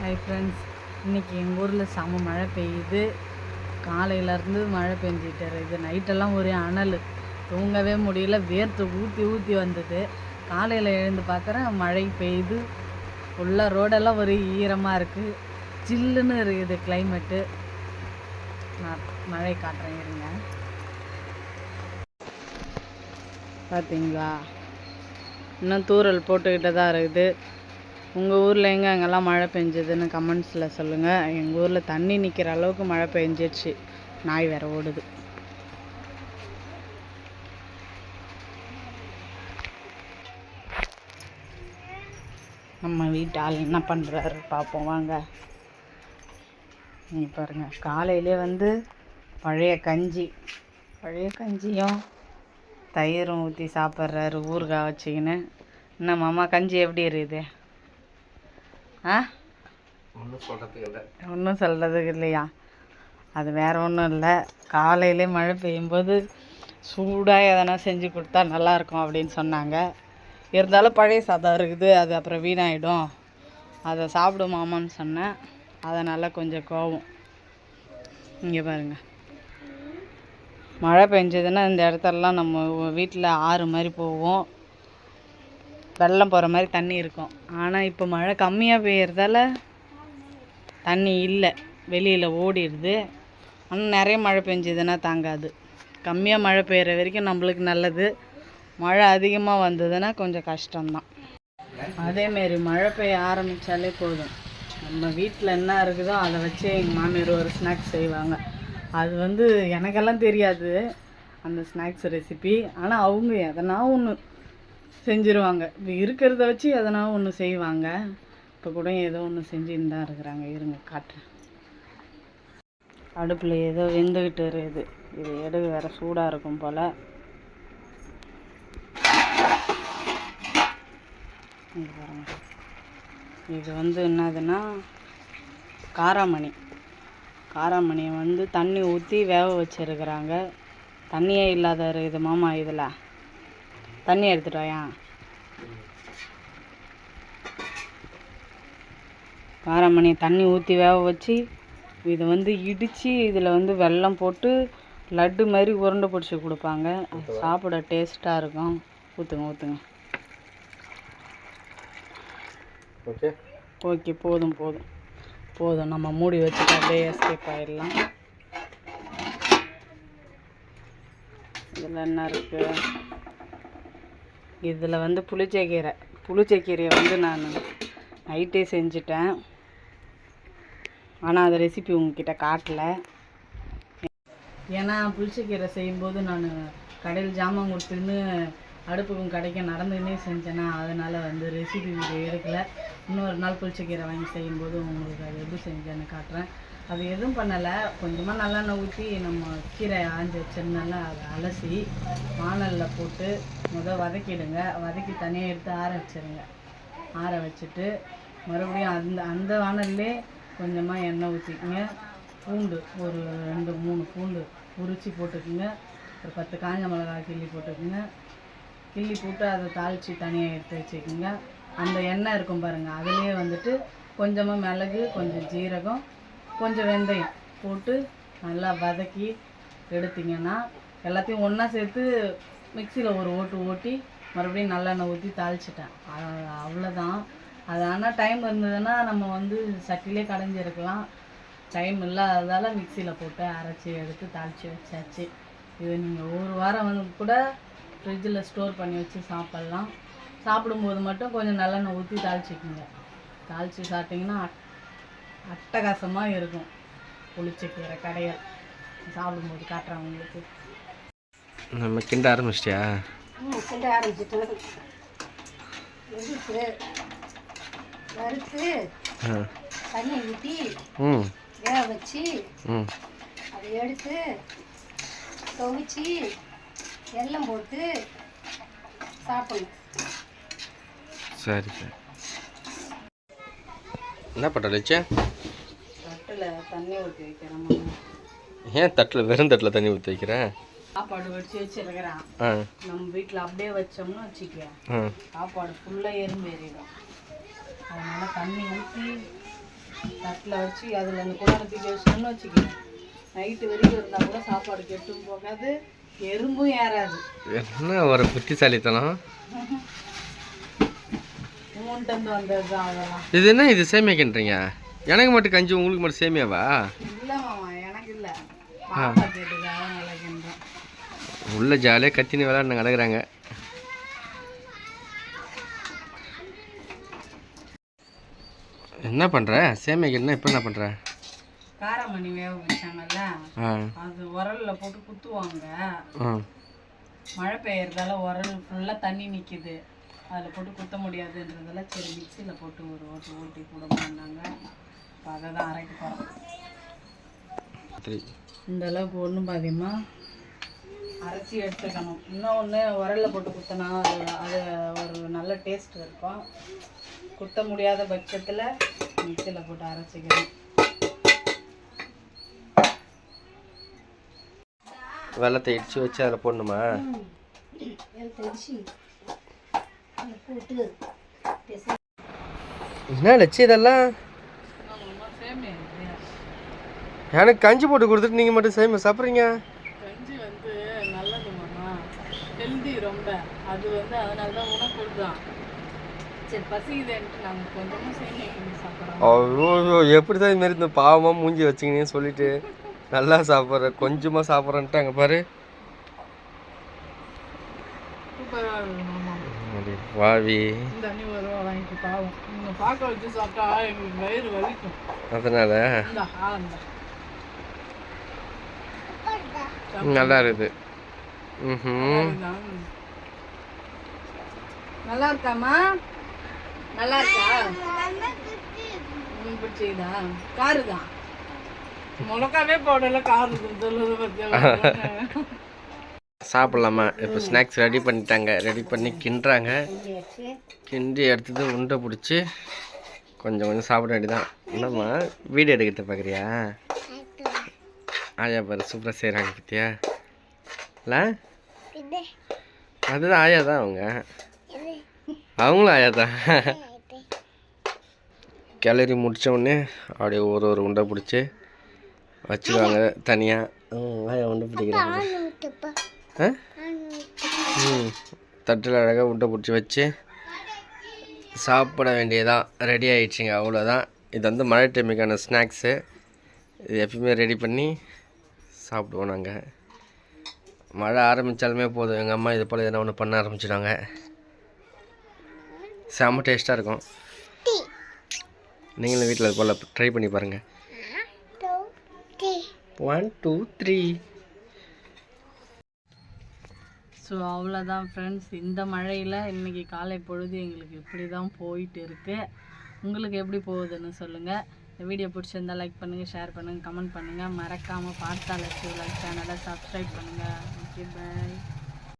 Hi friends இன்றைக்கி எங்கள் ஊரில் செம மழை பெய்யுது. காலையிலேருந்து மழை பெஞ்சிட்டு இருக்குது. நைட்டெல்லாம் ஒரே அனல். தூங்கவே முடியல. வேர்த்து ஊற்றி ஊற்றி வந்தது. காலையில் எழுந்து பார்க்குறேன் மழை பெய்யுது. ஃபுல்லாக ரோடெல்லாம் ஒரே ஈரமாக இருக்குது சில்லுன்னு இருக்குது கிளைமேட்டு நான் மழை காட்டுறேன் இருங்க. பார்த்தீங்களா இன்னும் தூறல் போட்டுக்கிட்டு தான் இருக்குது. உங்கள் ஊரில் எங்கே அங்கெல்லாம் மழை பெஞ்சதுன்னு கமெண்ட்ஸில் சொல்லுங்கள் எங்கள் ஊரில் தண்ணி நிற்கிற அளவுக்கு மழை பெஞ்சிடுச்சு நாய் வேற ஓடுது. நம்ம வீட்டால் என்ன பண்ணுறாரு பார்ப்போம் வாங்க. நீ பாருங்கள் காலையிலே வந்து பழைய கஞ்சி. பழைய கஞ்சியும் தயிரும் ஊற்றி சாப்பிட்றாரு ஊறுகாய் வச்சுக்கின்னு. என்ன மாமா கஞ்சி எப்படி இருக்குது? ஆ? ஒன்றும் சொல்கிறதுக்கு இல்லையா? அது வேற ஒன்றும் இல்லை. காலையிலே மழை பெய்யும்போது சூடாக எதனா செஞ்சு கொடுத்தா நல்லாயிருக்கும் அப்படின்னு சொன்னாங்க. இருந்தாலும் பழைய சாதம் இருக்குது அது அப்புறம் வீணாயிடும். அதை சாப்பிடு மாமான்னு சொன்னேன். அதனால் கொஞ்சம் கோவம். இங்கே பாருங்க. மழை பெஞ்சதுன்னா இந்த இடத்துலலாம் நம்ம வீட்டில் ஆறு மாதிரி போவோம். வெள்ளம் போகிற மாதிரி தண்ணி இருக்கும். ஆனால் இப்போ மழை கம்மியாக பெய்யறதால தண்ணி இல்லை. வெளியில் ஓடிடுது. ஆனால் நிறைய மழை பெஞ்சதுன்னா தாங்காது. கம்மியாக மழை பெய்கிற வரைக்கும் நம்மளுக்கு நல்லது. மழை அதிகமாக வந்ததுன்னா கொஞ்சம் கஷ்டம்தான். அதேமாரி மழை பெய்ய ஆரம்பித்தாலே போதும். நம்ம வீட்டில் என்ன இருக்குதோ அதை வச்சு எங்கள் மாமியார் ஒரு ஸ்நாக்ஸ் செய்வாங்க. அது வந்து எனக்கெல்லாம் தெரியாது. அந்த ஸ்நாக்ஸ் ரெசிபி ஆனால் அவங்க எதனா ஒன்று செஞ்சுருவாங்க. இப்போ இருக்கிறத வச்சு எதனா ஒன்று செய்வாங்க. இப்போ கூட ஏதோ ஒன்று செஞ்சுன்னு தான் இருக்கிறாங்க. இருங்க காட்டுறேன். அடுப்பில் ஏதோ வெந்துக்கிட்டு இருக்குது. இது எடுக்க வேறு சூடாக இருக்கும் போல். இது வந்து என்னதுன்னா காராமணி. காராமணியை வந்து தண்ணி ஊற்றி வேக வச்சுருக்குறாங்க. தண்ணியே இல்லாத இருக்குது மாமா இதில். தண்ணி எடுத்துட்டு வாயா. காராமணி தண்ணி ஊற்றி வேக வச்சு இதை வந்து இடித்து இதில் வந்து வெல்லம் போட்டு லட்டு மாதிரி உருண்டை பிடிச்சி கொடுப்பாங்க. சாப்பிட டேஸ்ட்டாக இருக்கும். ஊற்றுங்க ஊற்றுங்க ஓகே. ஓகே போதும் போதும். போதும் நம்ம மூடி வச்சுட்டு அப்படியே எஸ்கேப் ஆயிடலாம். இதில் என்ன இருக்குது இதில் வந்து புளிச்சக்கீரை புளிச்சக்கீரையை வந்து நான் நைட்டே செஞ்சுட்டேன். ஆனால் அந்த ரெசிபி உங்ககிட்ட காட்டலை. ஏன்னா புளிச்சக்கீரை செய்யும்போது நான் கடையில் ஜாமான் கொடுத்துன்னு அடுப்புக்கும் கடைக்க நடந்துன்னே செஞ்சேன்னா அதனால் வந்து ரெசிபி வீடியோ எடுக்கல. இன்னொரு நாள் புளிச்சக்கீரை வாங்கி செய்யும்போது உங்களுக்கு அது எப்படி செஞ்சேன்னு காட்டுறேன். அது எதுவும் பண்ணலை. கொஞ்சமாக நல்லெண்ணெய் ஊற்றி நம்ம கீரை ஆஞ்சி வச்சிருந்தால அதை அலசி வானலில் போட்டு முத வதக்கிடுங்க. வதக்கி தனியாக எடுத்து ஆற வச்சிருங்க. ஆற வச்சுட்டு மறுபடியும் அந்த அந்த வானல்லே கொஞ்சமாக எண்ணெய் ஊற்றிக்குங்க பூண்டு ஒரு ரெண்டு மூணு பூண்டு உரித்து போட்டுக்குங்க. ஒரு பத்து காஞ்ச மிளகாய் கிள்ளி போட்டுக்குங்க. கிள்ளி போட்டு அதை தாளித்து தனியாக எடுத்து வச்சுக்கோங்க. அந்த எண்ணெய் இருக்கும் பாருங்கள் அதுலேயே வந்துட்டு கொஞ்சமாக மிளகு கொஞ்சம் ஜீரகம் கொஞ்சம் வெந்தயம் போட்டு நல்லா வதக்கி எடுத்தீங்கன்னா எல்லாத்தையும் ஒன்றா சேர்த்து மிக்சியில் ஒரு ஓட்டு ஓட்டி மறுபடியும் நல்லெண்ணெய் ஊற்றி தாளிச்சிட்டேன். அவ்வளோதான் அது ஆனால் டைம் இருந்ததுன்னா நம்ம வந்து சட்டிலே கடைஞ்சிருக்கலாம். டைம் இல்லாததால் மிக்சியில் போட்டு அரைச்சி எடுத்து தாளித்து வச்சாச்சு. இது நீங்கள் ஒரு வாரம் வந்து கூட ஃப்ரிட்ஜில் ஸ்டோர் பண்ணி வச்சு சாப்பிட்லாம். சாப்பிடும்போது மட்டும் கொஞ்சம் நல்லெண்ணெய் ஊற்றி தாளிச்சிக்கோங்க. தாளித்து சாப்பிட்டிங்கன்னா அட்டகாசமாக இருக்கும். புளிச்சக்கீரை கடையல் சாப்பிடும்போது காட்டுறேன் உங்களுக்கு. நம்ம கிண்ட ஆரம்பிச்சிட்டியா? கிண்ட ஆரம்பிச்சிட்டேன். வெடிச்சு வறுத்து தண்ணி ஊற்றி ம். வேக வச்சு ம். அதை எடுத்து துவைச்சி வெல்லம் போட்டு சாப்பிடணும். சரி சரி. என்ன பண்ணுற தட்டில் தண்ணி ஊற்றி வைக்கிறேன். ஏன் தட்டில் வெறும் தட்டில் தண்ணி ஊற்றி வைக்கிறேன் சாப்பாடு வடித்து வச்சிருக்கிறேன். நம்ம வீட்டில் அப்படியே வச்சோம்னா வச்சுக்க சாப்பாடு ஃபுல்லாக எறும்பு ஏறிடும். அதனால் தண்ணி ஊற்றி தட்டில் வச்சு அதில் அந்த குழான தூக்கி வச்சோம்னு வச்சுக்கோங்க நைட்டு வரைக்கும் இருந்தால் கூட சாப்பாடு கெட்டும் போகாது எறும்பும் ஏறாது. என்ன ஒரு புத்திசாலித்தனம் மூன்ட்டு வந்து வந்தது தான் அதெல்லாம் இது என்ன இது சேமியாக்கின்றீங்க? எனக்கு மட்டும் கஞ்சி உங்களுக்கு மட்டும் சேமியாவா? உள்ள ஜாலியாக கத்தின்னு விளையாண்டு கிடக்குறாங்க என்ன பண்ணுற சேமியாக்கு என்ன இப்போ என்ன பண்ணுற காரமணி வேக வச்சாங்கல்ல? அது உரல்ல போட்டு குத்துவாங்க. மழை பெய்யறதால உரல் ஃபுல்லாக தண்ணி நிற்கிது அதில் போட்டு குத்த முடியாதுன்றதால சரி மிக்சியில் போட்டு ஒரு ஓட்டு ஓட்டி கூட பண்ணாங்க. இப்போ அதை தான் அரைக்க போகிறோம். இந்த அளவுக்கு ஒன்றும் பாதியமா அரைச்சி எடுத்துக்கணும். இன்னும் ஒன்று உரல்ல போட்டு குத்தினா அது அது ஒரு நல்ல டேஸ்ட் இருக்கும். குத்த முடியாத பட்சத்தில் மிக்சியில் போட்டு அரைச்சிக்கணும். வெள்ளத்தை இடிச்சு வச்சு அதில் போடணுமா? வச்சு என்ன லட்சியம் இதெல்லாம்? எனக்கு கஞ்சி போட்டு கொடுத்துட்டு நீங்கள் மட்டும் சேமியா சாப்பிட்றீங்க? கஞ்சி வந்து நல்லது மாமா. ஹெல்தி ரொம்ப. அது வந்து அதனால தான் உணவு தான் சரி பசிக்குதுன்ட்டு நாங்கள் கொஞ்சமாக சேமியா சாப்பிட்றோம். ஐயோ எப்படி தான் இதுமாரி இந்த பாவமாக மூஞ்சி வச்சிங்கன்னு சொல்லிட்டு நல்லா சாப்பிட்ற கொஞ்சமாக சாப்பிட்றேன்ட்டு அங்கே பாரு. சூப்பராக இருக்கு அடி வாவி. இந்த தண்ணி வரும் வாங்கிட்டு பாவம். நீங்கள் பார்க்க வச்சு சாப்பிட்டா எங்களுக்கு வயிறு வலிக்கும். அதனால? நல்லா இருக்குது. ம் நல்லா இருக்காமா நல்லா இருக்கா? பிடிச்சதா காரு தான் மிளகாவே போடல காரு சொல்லுறது பத்தியா சாப்பிட்லாமா? இப்போ ஸ்நாக்ஸ் ரெடி பண்ணிட்டாங்க. ரெடி பண்ணி கிண்டுறாங்க. கிண்டி எடுத்தது உண்டை பிடிச்சி கொஞ்சம் கொஞ்சம் சாப்பிட வேண்டியதான் என்னம்மா வீடியோ எடுக்கிறத பார்க்குறியா ஆயா பாரு சூப்பராக செய்கிறாங்க பத்தியா? இல்லை அதுதான் ஆயா தான் அவங்க. அவங்களும் ஆயா தான் கிளறி உடனே அப்படியே ஒரு ஒரு உண்டை பிடிச்சி வச்சுருவாங்க தனியாக ஆயா உண்டை பிடிக்கிறாங்க. தட்டில் அழகாக உண்டை பிடிச்சி வச்சு சாப்பிட வேண்டியதான் ரெடி ஆயிடுச்சுங்க அவ்வளோதான் இது வந்து மழை டைமுக்கான ஸ்நாக்ஸு இது எப்பயுமே ரெடி பண்ணி சாப்பிடுவோம் நாங்கள் மழை ஆரம்பித்தாலுமே போதும். எங்கள் அம்மா இது போல் எதனா ஒன்று பண்ண ஆரம்பிச்சிடுவாங்க. செம்ம டேஸ்ட்டாக இருக்கும். நீங்களும் வீட்டில் இது போல் ட்ரை பண்ணி பாருங்கள் ஒன் டூ த்ரீ ஸோ அவ்வளோதான் ஃப்ரெண்ட்ஸ் இந்த மழையில் இன்னைக்கு காலை பொழுது எங்களுக்கு இப்படி தான் போயிட்டு இருக்குது உங்களுக்கு எப்படி போகுதுன்னு சொல்லுங்கள் இந்த வீடியோ பிடிச்சிருந்தா லைக் பண்ணுங்கள் ஷேர் பண்ணுங்கள் கமெண்ட் பண்ணுங்கள் மறக்காமல் பார்த்தா லட்சம் லைக் சேனலை சப்ஸ்கிரைப் பண்ணுங்கள் ஓகே பாய்